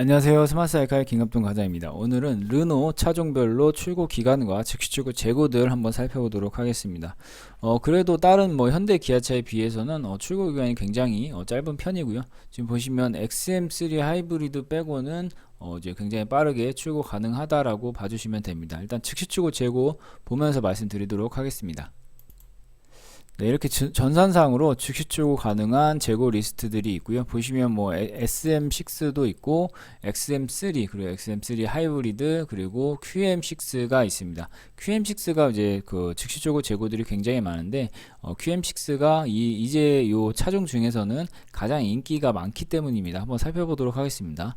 안녕하세요. 스마트사이카의 김갑동 과장입니다. 오늘은 르노 차종별로 출고 기간과 즉시 출고 재고들 한번 살펴보도록 하겠습니다. 어, 그래도 다른 뭐 현대 기아차에 비해서는 어, 출고 기간이 굉장히 어, 짧은 편이고요. 지금 보시면 XM3 하이브리드 빼고는 어, 이제 굉장히 빠르게 출고 가능하다라고 봐주시면 됩니다. 일단 즉시 출고 재고 보면서 말씀드리도록 하겠습니다. 네, 이렇게 전- 전산상으로 즉시 출고 가능한 재고 리스트들이 있고요. 보시면 뭐 SM6도 있고 XM3 그리고 XM3 하이브리드 그리고 QM6가 있습니다. QM6가 이제 그 즉시 출고 재고들이 굉장히 많은데 어, QM6가 이 이제 요 차종 중에서는 가장 인기가 많기 때문입니다. 한번 살펴보도록 하겠습니다.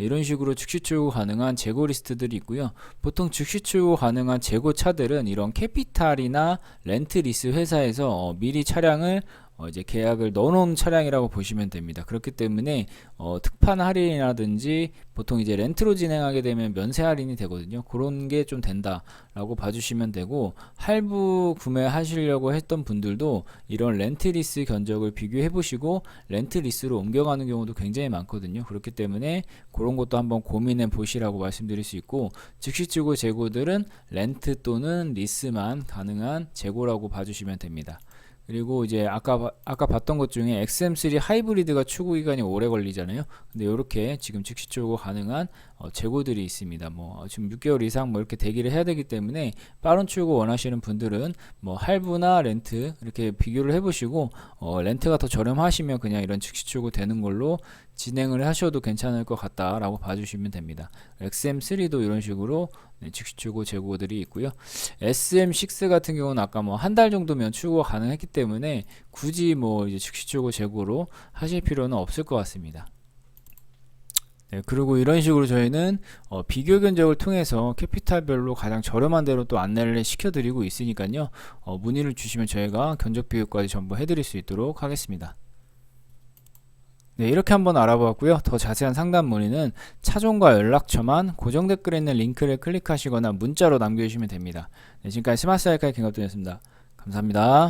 네, 이런 식으로 즉시 출고 가능한 재고 리스트들이 있고요. 보통 즉시 출고 가능한 재고 차들은 이런 캐피탈이나 렌트 리스 회사에서 어, 미리 차량을 어, 이제 계약을 넣어놓은 차량이라고 보시면 됩니다. 그렇기 때문에 어, 특판 할인이라든지 보통 이제 렌트로 진행하게 되면 면세 할인이 되거든요. 그런 게 좀 된다라고 봐주시면 되고 할부 구매하시려고 했던 분들도 이런 렌트 리스 견적을 비교해 보시고 렌트 리스로 옮겨가는 경우도 굉장히 많거든요. 그렇기 때문에 그런 것도 한번 고민해 보시라고 말씀드릴 수 있고 즉시 출고 재고들은 렌트 또는 리스만 가능한 재고라고 봐주시면 됩니다. 그리고 이제 아까 봐- 아까 봤던 것 중에 XM3 하이브리드가 출고 기간이 오래 걸리잖아요. 근데 이렇게 지금 즉시 출고 가능한 어, 재고들이 있습니다. 뭐 어, 지금 6개월 이상 뭐 이렇게 대기를 해야 되기 때문에 빠른 출고 원하시는 분들은 뭐 할부나 렌트 이렇게 비교를 해보시고 어, 렌트가 더 저렴하시면 그냥 이런 즉시 출고 되는 걸로 진행을 하셔도 괜찮을 것 같다라고 봐주시면 됩니다. XM3도 이런 식으로 네, 즉시 출고 재고들이 있고요. SM6 같은 경우는 아까 뭐 한 달 정도면 출고가 가능했기 때문에 굳이 뭐 이제 즉시 출고 재고로 하실 필요는 없을 것 같습니다. 네, 그리고 이런 식으로 저희는 어, 비교 견적을 통해서 캐피탈별로 가장 저렴한 대로 또 안내를 시켜드리고 있으니까요. 어, 문의를 주시면 저희가 견적 비교까지 전부 해드릴 수 있도록 하겠습니다. 네, 이렇게 한번 알아보았고요. 더 자세한 상담 문의는 차종과 연락처만 고정 댓글에 있는 링크를 클릭하시거나 문자로 남겨주시면 됩니다. 네, 지금까지 스마트 사이클 김갑돈이었습니다. 감사합니다.